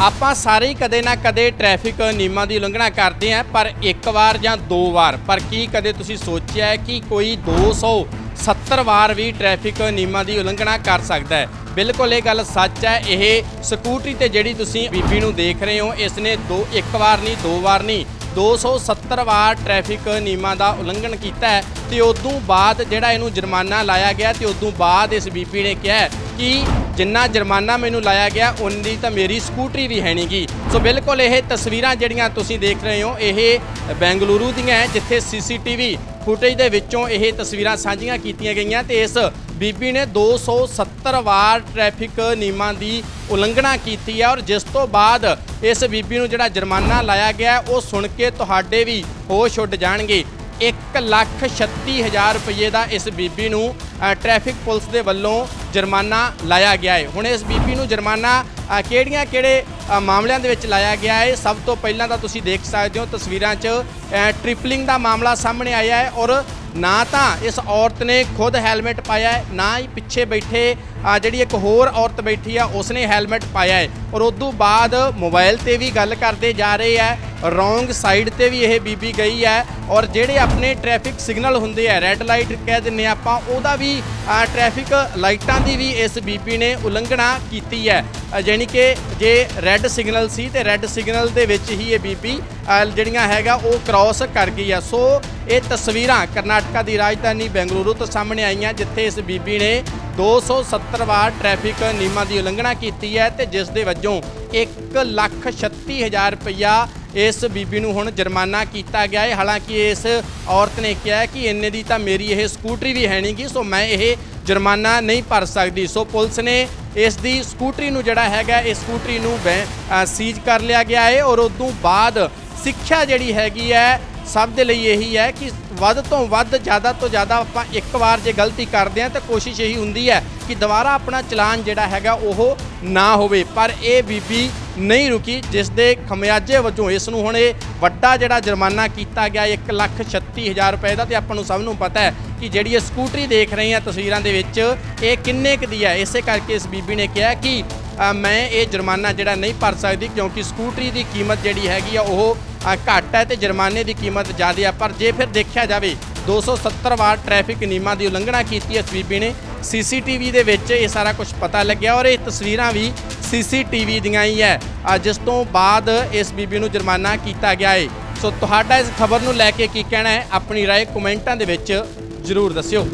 ਆਪਾਂ ਸਾਰੇ ਹੀ ਕਦੇ ਨਾ ਕਦੇ ਟ੍ਰੈਫਿਕ ਨਿਯਮਾਂ ਦੀ ਉਲੰਘਣਾ ਕਰਦੇ ਆਂ ਪਰ ਇੱਕ ਵਾਰ ਜਾਂ ਦੋ ਵਾਰ। ਪਰ ਕੀ ਕਦੇ ਤੁਸੀਂ ਸੋਚਿਆ ਹੈ ਕਿ ਕੋਈ 270 ਵਾਰ ਵੀ ਟ੍ਰੈਫਿਕ ਨਿਯਮਾਂ ਦੀ ਉਲੰਘਣਾ ਕਰ ਸਕਦਾ ਹੈ? ਬਿਲਕੁਲ ਇਹ ਗੱਲ ਸੱਚ ਹੈ। ਇਹ ਸਕੂਟਰੀ ਤੇ ਜਿਹੜੀ ਤੁਸੀਂ ਬੀਬੀ ਨੂੰ ਦੇਖ ਰਹੇ ਹੋ, ਇਸ ਨੇ ਦੋ, ਇੱਕ ਵਾਰ ਨਹੀਂ, ਦੋ ਵਾਰ ਨਹੀਂ 270 ਵਾਰ ਟ੍ਰੈਫਿਕ ਨਿਯਮਾਂ ਦਾ ਉਲੰਘਣ ਕੀਤਾ ਹੈ ਤੇ ਉਦੋਂ ਬਾਅਦ ਜਿਹੜਾ ਇਹਨੂੰ ਜੁਰਮਾਨਾ ਲਾਇਆ ਗਿਆ ਤੇ ਉਦੋਂ ਬਾਅਦ ਇਸ ਬੀਬੀ ਨੇ ਕਿਹਾ ਕਿ ਜਿੰਨਾ ਜੁਰਮਾਨਾ ਮੈਨੂੰ ਲਾਇਆ ਗਿਆ ਉਨੀ ਤਾਂ ਮੇਰੀ ਸਕੂਟਰੀ ਵੀ ਹੈ ਨਹੀਂਗੀ ਸੋ ਬਿਲਕੁਲ ਇਹ ਤਸਵੀਰਾਂ ਜਿਹੜੀਆਂ ਤੁਸੀਂ ਦੇਖ ਰਹੇ ਹੋ ਇਹ ਬੈਂਗਲੁਰੂ ਦੀਆਂ ਹੈ ਜਿੱਥੇ ਸੀਸੀਟੀਵੀ ਫੁਟੇਜ ਦੇ ਵਿੱਚੋਂ ਇਹ ਤਸਵੀਰਾਂ ਸਾਂਝੀਆਂ ਕੀਤੀਆਂ ਗਈਆਂ ਤੇ ਇਸ ਬੀਬੀ ਨੇ 270 ਵਾਰ ਟ੍ਰੈਫਿਕ ਨਿਯਮਾਂ ਦੀ ਉਲੰਘਣਾ ਕੀਤੀ ਹੈ ਔਰ ਜਿਸ ਤੋਂ ਬਾਅਦ ਇਸ ਬੀਬੀ ਨੂੰ ਜਿਹੜਾ ਜੁਰਮਾਨਾ ਲਾਇਆ ਗਿਆ ਉਹ ਸੁਣ ਕੇ ਤੁਹਾਡੇ ਵੀ ਹੋਸ਼ ਉੱਡ ਜਾਣਗੇ। 1 ਲੱਖ 36 ਹਜ਼ਾਰ ਰੁਪਏ ਦਾ ਇਸ ਬੀਬੀ ਨੂੰ ਅ, ਟ੍ਰੈਫਿਕ ਪੁਲਿਸ ਦੇ ਵੱਲੋਂ ਜੁਰਮਾਨਾ ਲਾਇਆ ਗਿਆ ਹੈ। ਹੁਣ ਇਸ ਬੀਬੀ ਨੂੰ ਜੁਰਮਾਨਾ ਕਿਹੜੀਆਂ, ਕਿਹੜੇ ਮਾਮਲਿਆਂ ਦੇ ਵਿੱਚ ਲਾਇਆ ਗਿਆ ਹੈ? ਸਭ ਤੋਂ ਪਹਿਲਾਂ ਤਾਂ ਤੁਸੀਂ ਦੇਖ ਸਕਦੇ ਹੋ ਤਸਵੀਰਾਂ 'ਚ ਟ੍ਰਿਪਲਿੰਗ ਦਾ ਮਾਮਲਾ ਸਾਹਮਣੇ ਆਇਆ ਹੈ ਔਰ ਨਾ ਤਾਂ ਇਸ ਔਰਤ ਨੇ ਖੁਦ ਹੈਲਮਟ ਪਾਇਆ ਹੈ, ਨਾ ਹੀ ਪਿੱਛੇ ਬੈਠੇ ਜਿਹੜੀ ਇੱਕ ਹੋਰ ਔਰਤ ਬੈਠੀ ਆ ਉਸਨੇ ਹੈਲਮਟ ਪਾਇਆ ਹੈ। ਔਰ ਉਦੋਂ ਬਾਅਦ ਮੋਬਾਈਲ ਤੇ ਵੀ ਗੱਲ ਕਰਦੇ ਜਾ ਰਹੇ ਆ। ਰੋਂਗ ਸਾਈਡ ਤੇ ਵੀ ਇਹ ਬੀਬੀ ਗਈ ਹੈ ਔਰ ਜਿਹੜੇ ਆਪਣੇ ਟ੍ਰੈਫਿਕ ਸਿਗਨਲ ਹੁੰਦੇ ਆ ਰੈੱਡ ਲਾਈਟ ਕਹਿ ਦਿੰਨੇ ਆਪਾਂ ਉਹਦਾ ਵੀ ਆ, ਟ੍ਰੈਫਿਕ ਲਾਈਟਾਂ ਦੀ ਵੀ ਇਸ ਬੀਬੀ ਨੇ ਉਲੰਘਣਾ ਕੀਤੀ ਹੈ। ਅ, ਜਾਣੀ ਕਿ ਜੇ ਰੈੱਡ ਸਿਗਨਲ ਸੀ ਤੇ ਰੈੱਡ ਸਿਗਨਲ ਦੇ ਵਿੱਚ ਹੀ ਇਹ ਬੀਬੀ ਜਿਹੜੀਆਂ ਹੈਗਾ ਉਹ ਕ੍ਰਾਸ ਕਰ ਗਈ ਆ। ਸੋ ਇਹ ਤਸਵੀਰਾਂ ਕਰਨਾਟਕਾ ਦੀ ਰਾਜਧਾਨੀ ਬੈਂਗਲੁਰੂ ਤੋਂ ਸਾਹਮਣੇ ਆਈਆਂ ਜਿੱਥੇ ਇਸ ਬੀਬੀ ਨੇ 270 ਵਾਰ ਟ੍ਰੈਫਿਕ ਨਿਯਮਾਂ ਦੀ ਉਲੰਘਣਾ ਕੀਤੀ ਹੈ ਤੇ ਜਿਸ ਦੇ ਵਜੋਂ 1 ਲੱਖ 36 ਹਜ਼ਾਰ ਰੁਪਇਆ ਇਸ ਬੀਬੀ ਨੂੰ ਹੁਣ ਜੁਰਮਾਨਾ ਕੀਤਾ ਗਿਆ ਹੈ। ਹਾਲਾਂਕਿ ਇਸ ਔਰਤ ਨੇ ਕਿਹਾ ਕਿ ਇੰਨੇ ਦੀ ਤਾਂ ਮੇਰੀ ਇਹ ਸਕੂਟਰੀ ਵੀ ਹੈ ਨਹੀਂਗੀ, ਸੋ ਮੈਂ ਇਹ ਜੁਰਮਾਨਾ ਨਹੀਂ ਭਰ ਸਕਦੀ। ਸੋ ਪੁਲਿਸ ਨੇ ਇਸ ਦੀ ਸਕੂਟਰੀ ਨੂੰ ਜਿਹੜਾ ਹੈਗਾ, ਇਸ ਸਕੂਟਰੀ ਨੂੰ ਬੈ- ਸੀਜ਼ ਕਰ ਲਿਆ ਗਿਆ ਹੈ ਔਰ ਉਦੋਂ ਬਾਅਦ ਸਿੱਖਿਆ ਜਿਹੜੀ ਹੈਗੀ ਹੈ ਸਭ ਦੇ ਲਈ ਇਹੀ ਹੈ ਕਿ ਵੱਧ ਤੋਂ ਵੱਧ ਜ਼ਿਆਦਾ ਤੋਂ ਜ਼ਿਆਦਾ ਆਪਾਂ ਇੱਕ ਵਾਰ ਜੇ ਗਲਤੀ ਕਰਦੇ ਹਾਂ ਤਾਂ ਕੋਸ਼ਿਸ਼ ਇਹੀ ਹੁੰਦੀ ਹੈ ਕਿ ਦੁਬਾਰਾ ਆਪਣਾ ਚਲਾਨ ਜਿਹੜਾ ਹੈਗਾ ਉਹ ਨਾ ਹੋਵੇ। ਪਰ ਇਹ ਬੀਬੀ ਨਹੀਂ ਰੁਕੀ, ਜਿਸ ਦੇ ਖਮਿਆਜੇ ਵਜੋਂ ਇਸ ਨੂੰ ਹੁਣ ਇਹ ਵੱਡਾ ਜਿਹੜਾ ਜੁਰਮਾਨਾ ਕੀਤਾ ਗਿਆ 1 ਲੱਖ 36 ਹਜ਼ਾਰ ਰੁਪਏ ਦਾ, ਤੇ ਆਪਾਂ ਨੂੰ ਸਭ ਨੂੰ ਪਤਾ ਹੈ ਕਿ ਜਿਹੜੀ ਇਹ ਸਕੂਟਰੀ ਦੇਖ ਰਹੇ ਆ ਤਸਵੀਰਾਂ ਦੇ ਵਿੱਚ, ਇਹ ਕਿੰਨੇ ਕੁ ਦੀ ਹੈ? ਇਸੇ ਕਰਕੇ ਇਸ ਬੀਬੀ ਨੇ ਕਿਹਾ ਕਿ ਮੈਂ ਇਹ ਜੁਰਮਾਨਾ ਜਿਹੜਾ ਨਹੀਂ ਭਰ ਸਕਦੀ ਕਿਉਂਕਿ ਸਕੂਟਰੀ ਦੀ ਕੀਮਤ ਜਿਹੜੀ ਹੈਗੀ ਆ ਉਹ ਘੱਟ ਹੈ ਤੇ ਜੁਰਮਾਨੇ ਦੀ ਕੀਮਤ ਜ਼ਿਆਦਾ ਹੈ ਪਰ ਜੇ ਫਿਰ ਦੇਖਿਆ ਜਾਵੇ 270 ਵਾਰ ਟ੍ਰੈਫਿਕ ਨਿਯਮਾਂ ਦੀ ਉਲੰਘਣਾ ਕੀਤੀ ਹੈ ਇਸ ਬੀਬੀ ਨੇ ਸੀਸੀਟੀਵੀ ਦੇ ਵਿੱਚ ਇਹ ਸਾਰਾ ਕੁਝ ਪਤਾ ਲੱਗਿਆ ਔਰ ਇਹ ਤਸਵੀਰਾਂ ਵੀ ਸੀਸੀਟੀਵੀ ਦੀਆਂ ਹੀ ਹੈ ਅ, ਜਿਸ ਤੋਂ ਬਾਅਦ ਇਸ ਬੀਬੀ ਨੂੰ ਜੁਰਮਾਨਾ ਕੀਤਾ ਗਿਆ ਹੈ ਸੋ ਤੁਹਾਡਾ ਇਸ ਖਬਰ ਨੂੰ ਲੈ ਕੇ ਕੀ ਕਹਿਣਾ ਹੈ ਆਪਣੀ رائے ਕਮੈਂਟਾਂ ਦੇ ਵਿੱਚ ਜ਼ਰੂਰ ਦੱਸਿਓ